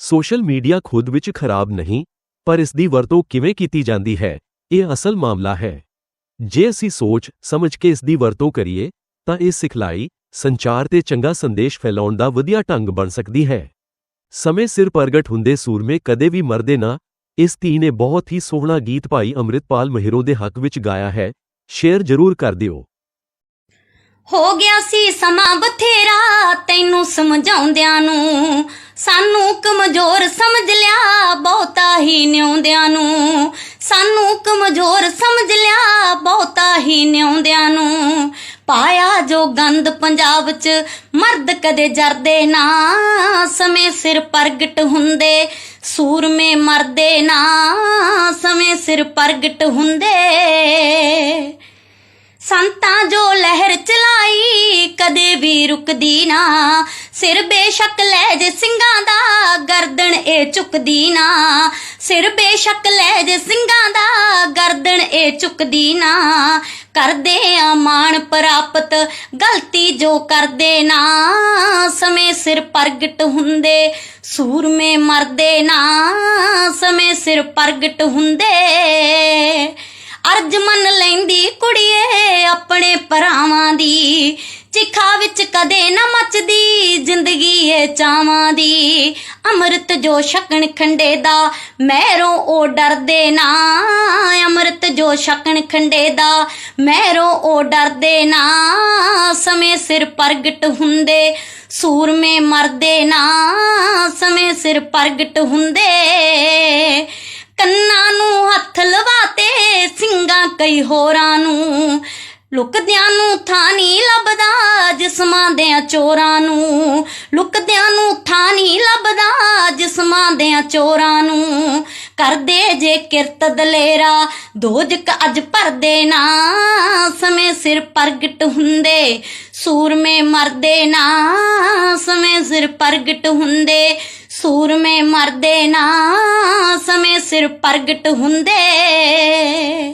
Social media ਖੁਦ ਵਿੱਚ ਖਰਾਬ ਨਹੀਂ, ਪਰ ਇਸ ਦੀ ਵਰਤੋਂ ਕਿਵੇਂ ਕੀਤੀ ਜਾਂਦੀ ਹੈ, ਇਹ ਅਸਲ ਮਾਮਲਾ ਹੈ। ਜੇ ਅਸੀਂ ਸੋਚ ਸਮਝ ਕੇ ਇਸ ਦੀ ਵਰਤੋਂ ਕਰੀਏ, ਤਾਂ ਇਹ ਸਿਖਲਾਈ, ਸੰਚਾਰ ਤੇ ਚੰਗਾ ਸੰਦੇਸ਼ ਫੈਲਾਉਣ ਦਾ ਵਧੀਆ ਢੰਗ ਬਣ ਸਕਦੀ ਹੈ। ਸਮੇਂ ਸਿਰ ਪ੍ਰਗਟ ਹੁੰਦੇ ਸੂਰਮੇ ਕਦੇ ਵੀ ਮਰਦੇ ਨਾ, ਇਸ ਧੀ ਨੇ ਬਹੁਤ ਹੀ ਸੋਹਣਾ ਗੀਤ ਭਾਈ ਅੰਮ੍ਰਿਤਪਾਲ ਮਹਿਰੋ ਦੇ ਹੱਕ ਵਿੱਚ ਗਾਇਆ ਹੈ, ਸ਼ੇਅਰ ਜ਼ਰੂਰ ਕਰ ਦਿਓ। ਹੋ ਗਿਆ ਸੀ ਸਮਾਂ ਬਥੇਰਾ, ਤੈਨੂੰ ਸਮਝਾਉਂਦਿਆਂ ਨੂੰ ਸਾਨੂੰ ਕਮਜ਼ੋਰ ਸਮਝ ਲਿਆ, ਬਹੁਤਾ ਹੀ ਨਿਉਂਦਿਆਂ ਨੂੰ। ਸਾਨੂੰ ਕਮਜ਼ੋਰ ਸਮਝ ਲਿਆ, ਬਹੁਤਾ ਹੀ ਨਿਉਂਦਿਆਂ ਨੂੰ। ਪਾਇਆ ਜੋ ਗੰਦ ਪੰਜਾਬ 'ਚ, ਮਰਦ ਕਦੇ ਜਰਦੇ ਨਾ। ਸਮੇਂ ਸਿਰ ਪ੍ਰਗਟ ਹੁੰਦੇ, ਸੂਰਮੇ ਮਰਦੇ ਨਾ। ਸਮੇਂ ਸਿਰ ਪ੍ਰਗਟ ਹੁੰਦੇ। ਸੰਤਾਂ ਜੋ ਲਹਿਰ ਚਲਾਈ, ਕਦੇ ਵੀ ਰੁਕਦੀ ਨਾ। ਸਿਰ ਬੇਸ਼ੱਕ ਲੈ ਜੇ ਸਿੰਘਾਂ ਦਾ, ਗਰਦਨ ਇਹ ਝੁਕਦੀ ਨਾ। ਸਿਰ ਬੇਸ਼ੱਕ ਲੈ ਜੇ ਸਿੰਘਾਂ ਦਾ, ਗਰਦਨ ਇਹ ਝੁਕਦੀ ਨਾ। ਕਰਦੇ ਆ ਮਾਣ ਪ੍ਰਾਪਤ, ਗਲਤੀ ਜੋ ਕਰਦੇ ਨਾ। ਸਮੇਂ ਸਿਰ ਪ੍ਰਗਟ ਹੁੰਦੇ, ਸੂਰਮੇ ਮਰਦੇ ਨਾ। ਸਮੇਂ ਸਿਰ ਪ੍ਰਗਟ ਹੁੰਦੇ। ਅਰਜ ਮੰਨ ਲੈਂਦੀ ਕੁੜੀਏ ਆਪਣੇ ਭਰਾਵਾਂ ਦੀ। ਚਿਖਾ ਵਿੱਚ ਕਦੇ ਨਾ ਮੱਚਦੀ, ਜ਼ਿੰਦਗੀ ਏ ਚਾਵਾਂ ਦੀ। ਅੰਮ੍ਰਿਤ ਜੋ ਛਕਣ ਖੰਡੇ ਦਾ, ਮਹਿਰੋਂ ਉਹ ਡਰਦੇ ਨਾ। ਅੰਮ੍ਰਿਤ ਜੋ ਛਕਣ ਖੰਡੇ ਦਾ, ਮਹਿਰੋਂ ਉਹ ਡਰਦੇ ਨਾ। ਸਮੇਂ ਸਿਰ ਪ੍ਰਗਟ ਹੁੰਦੇ, ਸੂਰਮੇ ਮਰਦੇ ਨਾ। ਸਮੇਂ ਸਿਰ ਪ੍ਰਗਟ ਹੁੰਦੇ। ਕੰਨਾਂ ਨੂੰ ਹੱਥ ਲਵਾਤੇ ਕਈ ਹੋਰਾਂ ਨੂੰ। ਲੁਕਦਿਆਂ ਨੂੰ ਥਾਂ ਨਹੀਂ ਲੱਭਦਾ ਜਿਸਮਾਂ ਦੇ ਚੋਰਾਂ ਨੂੰ। ਲੁਕਦਿਆਂ ਨੂੰ ਥਾਂ ਨਹੀਂ ਲੱਭਦਾ ਜਿਸਮਾਂ ਦੇ ਚੋਰਾਂ ਨੂੰ। ਕਰਦੇ ਜੇ ਕਿਰਤ ਦਲੇਰਾ, ਦੋਜਕ ਅੱਜ ਭਰਦੇ ਨਾ। ਸਮੇਂ ਸਿਰ ਪ੍ਰਗਟ ਹੁੰਦੇ, ਸੂਰਮੇ ਮਰਦੇ ਨਾ। ਸਮੇਂ ਸਿਰ ਪ੍ਰਗਟ ਹੁੰਦੇ, ਸੂਰਮੇ ਮਰਦੇ ਨਾ। ਸਮੇਂ ਸਿਰ ਪ੍ਰਗਟ ਹੁੰਦੇ।